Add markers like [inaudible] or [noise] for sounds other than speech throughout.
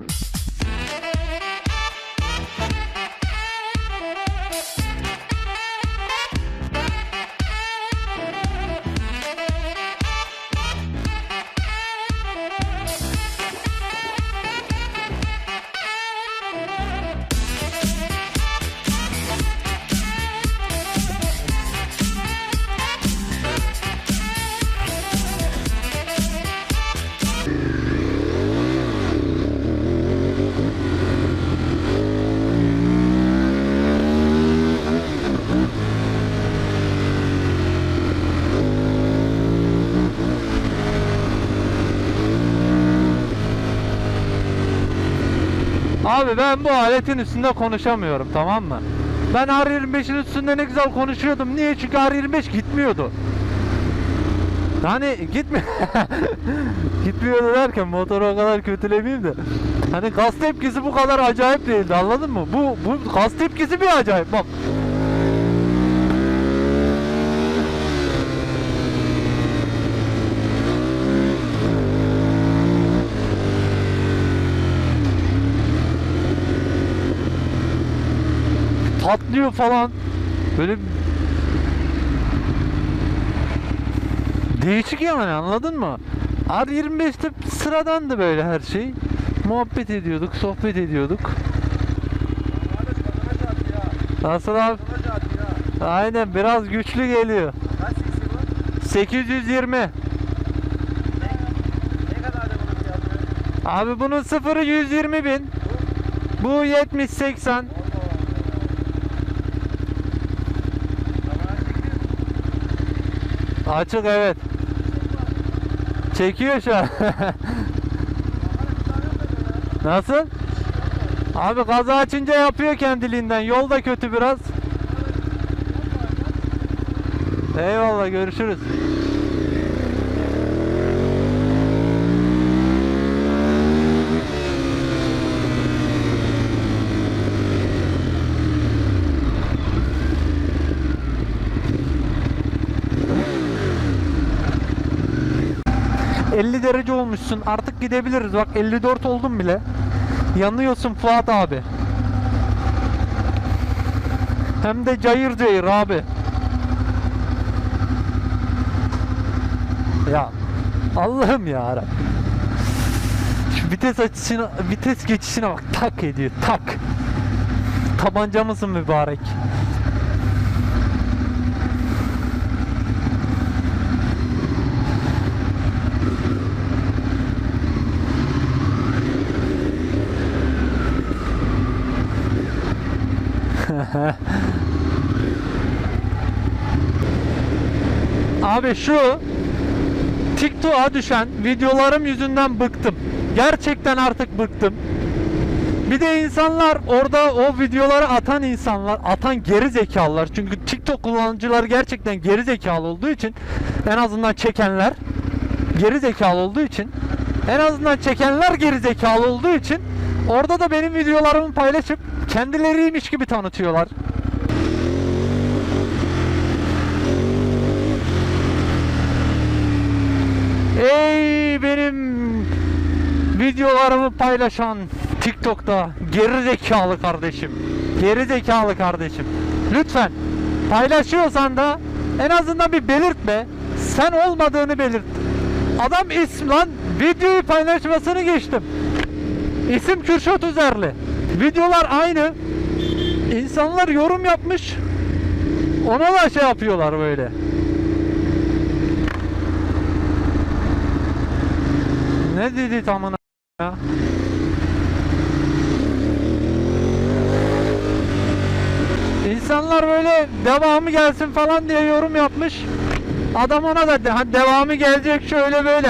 you Abi ben bu aletin üstünde konuşamıyorum tamam mı? Ben R25'in üstünde ne güzel konuşuyordum. Niye? Çünkü R25 gitmiyordu. Hani gitmi [laughs] gitmiyordu derken motoru o kadar kötülemeyeyim de. Hani gaz tepkisi bu kadar acayip değildi anladın mı? Bu bu gaz tepkisi bir acayip bak. Patlıyor falan. Böyle değişik yani anladın mı? R25'te sıradandı böyle her şey. Muhabbet ediyorduk, sohbet ediyorduk. Nasıl abi? Aynen biraz güçlü geliyor. 820. Ne fiyatı? Abi bunun sıfırı 120 bin. Bu 70-80. Açık evet. Çekiyor şu an. [laughs] Nasıl? Abi gaza açınca yapıyor kendiliğinden. Yol da kötü biraz. Eyvallah görüşürüz. ...50 derece olmuşsun artık gidebiliriz. Bak 54 oldum bile. Yanıyorsun Fuat abi. Hem de cayır cayır abi. Ya Allah'ım ya. Şu vites açısına vites geçişine bak tak ediyor tak. Tabanca mısın mübarek Abi şu TikTok'a düşen videolarım yüzünden bıktım. Gerçekten artık bıktım. Bir de insanlar orada o videoları atan insanlar, atan geri zekalılar. Çünkü TikTok kullanıcıları gerçekten geri zekalı olduğu için en azından çekenler geri zekalı olduğu için en azından çekenler geri zekalı olduğu için orada da benim videolarımı paylaşıp kendileriymiş gibi tanıtıyorlar. Ey benim videolarımı paylaşan TikTok'ta geri zekalı kardeşim. Geri zekalı kardeşim. Lütfen paylaşıyorsan da en azından bir belirt be. Sen olmadığını belirt. Adam ism lan videoyu paylaşmasını geçtim. İsim Kürşat Üzerli. Videolar aynı. İnsanlar yorum yapmış. Ona da şey yapıyorlar böyle. Ne dedi tamına ya? İnsanlar böyle devamı gelsin falan diye yorum yapmış. Adam ona da de, "Ha, devamı gelecek şöyle böyle.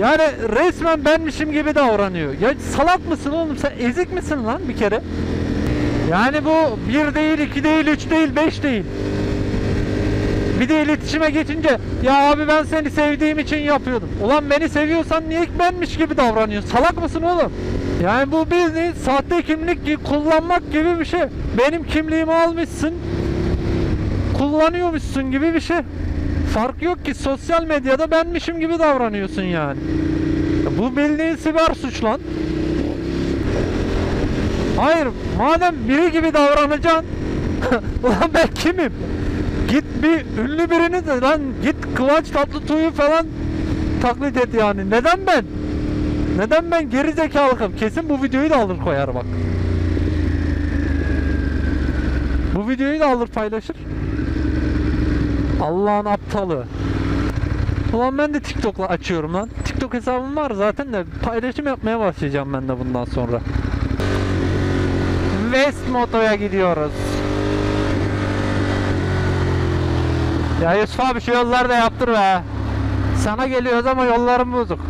Yani resmen benmişim gibi davranıyor. Ya salak mısın oğlum sen ezik misin lan bir kere? Yani bu bir değil, iki değil, üç değil, beş değil. Bir de iletişime geçince ya abi ben seni sevdiğim için yapıyordum. Ulan beni seviyorsan niye benmiş gibi davranıyorsun? Salak mısın oğlum? Yani bu bildiğin sahte kimlik kullanmak gibi bir şey. Benim kimliğimi almışsın. Kullanıyormuşsun gibi bir şey. Fark yok ki sosyal medyada benmişim gibi davranıyorsun yani. Ya bu bildiğin siber suç lan. Hayır, madem biri gibi davranacaksın. [laughs] Ulan ben kimim? Bir ünlü birini de lan git Kıvanç Tatlıtuğ'u falan taklit et yani. Neden ben? Neden ben geri zekalıyım? Kesin bu videoyu da alır koyar bak. Bu videoyu da alır paylaşır. Allah'ın aptalı. Ulan ben de TikTok'la açıyorum lan. TikTok hesabım var zaten de paylaşım yapmaya başlayacağım ben de bundan sonra. West Moto'ya gidiyoruz. Ya Yusuf abi şu yolları da yaptır be. Sana geliyoruz ama yollarım bozuk.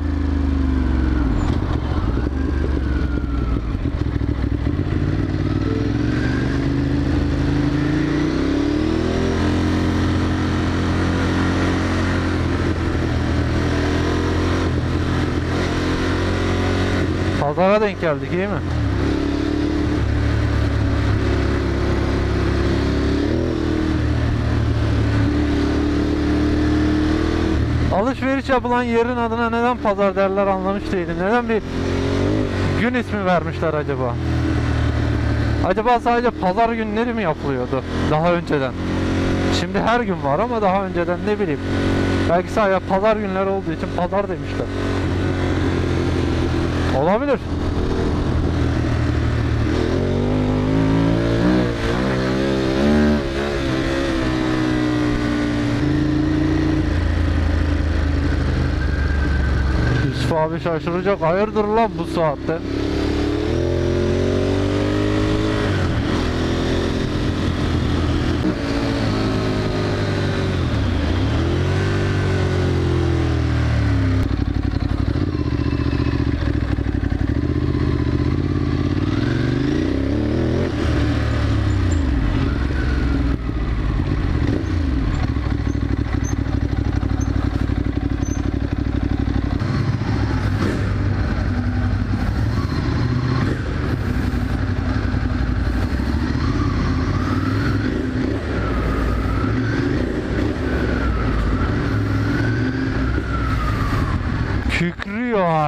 Pazara denk geldik iyi mi? Alışveriş yapılan yerin adına neden pazar derler anlamış değilim. Neden bir gün ismi vermişler acaba? Acaba sadece pazar günleri mi yapılıyordu daha önceden? Şimdi her gün var ama daha önceden ne bileyim. Belki sadece pazar günleri olduğu için pazar demişler. Olabilir. Yusuf abi şaşıracak. Hayırdır lan bu saatte?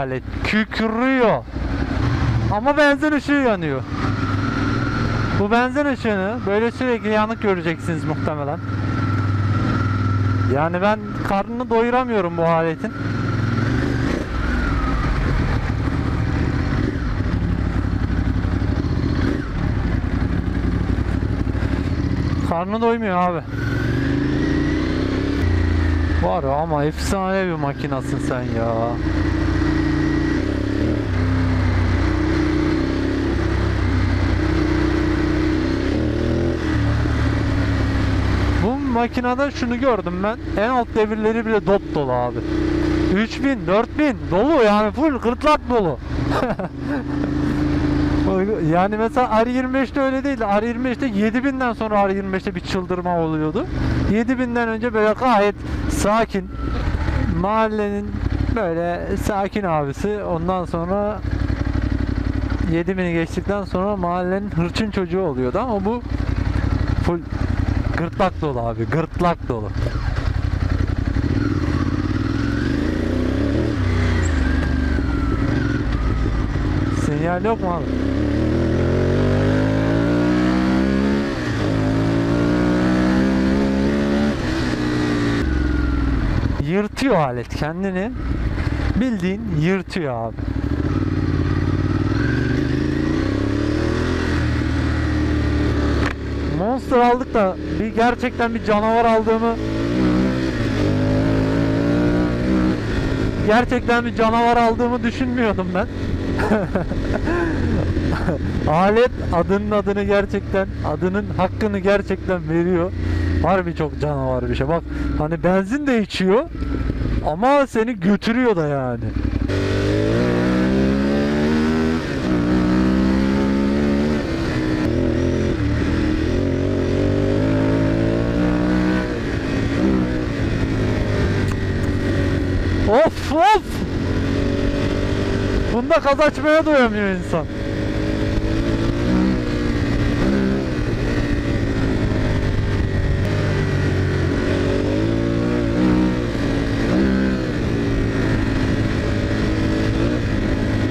Alet. Kükrüyor. Ama benzin ışığı yanıyor. Bu benzin ışığını böyle sürekli yanık göreceksiniz muhtemelen. Yani ben karnını doyuramıyorum bu aletin. Karnı doymuyor abi. Var ama efsane bir makinasın sen ya. Bu makinede şunu gördüm ben. En alt devirleri bile dop dolu abi. 3000, 4000 dolu yani full gırtlak dolu. [laughs] yani mesela R25'te öyle değildi. R25'te 7000'den sonra R25'te bir çıldırma oluyordu. 7000'den önce böyle gayet sakin mahallenin böyle sakin abisi. Ondan sonra 7000'i geçtikten sonra mahallenin hırçın çocuğu oluyordu ama bu full gırtlak dolu abi. Gırtlak dolu. Sinyal yok mu abi? Yırtıyor alet kendini. Bildiğin yırtıyor abi. Monster aldık da bir gerçekten bir canavar aldığımı gerçekten bir canavar aldığımı düşünmüyordum ben. [laughs] Alet adının adını gerçekten adının hakkını gerçekten veriyor. Harbi çok canavar bir şey. Bak hani benzin de içiyor ama seni götürüyor da yani. Of of! Bunda gaz açmaya doyamıyor insan.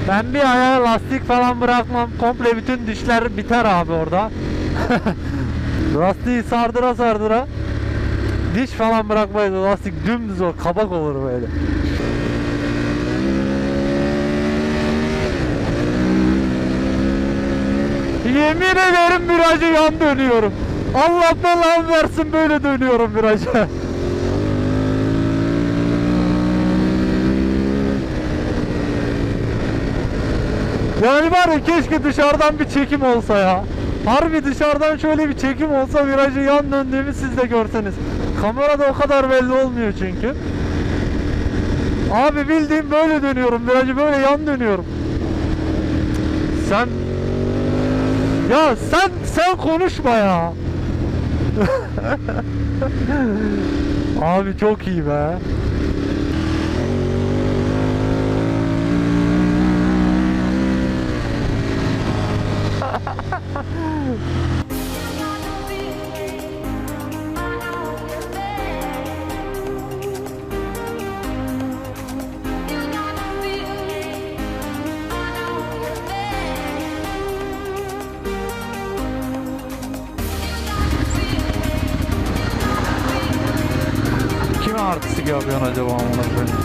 Ben bir aya lastik falan bırakmam. Komple bütün dişler biter abi orada. [laughs] Lastiği sardıra sardıra diş falan bırakmayız. Lastik dümdüz o kabak olur böyle. Yemin ederim virajı yan dönüyorum. Allah belamı versin böyle dönüyorum virajı. Yani var ya keşke dışarıdan bir çekim olsa ya. Harbi dışarıdan şöyle bir çekim olsa virajı yan döndüğümü siz de görseniz. Kamerada o kadar belli olmuyor çünkü. Abi bildiğim böyle dönüyorum. Virajı böyle yan dönüyorum. Sen ya sen sen konuşma ya. [laughs] Abi çok iyi be. Yapıyorsun acaba amına?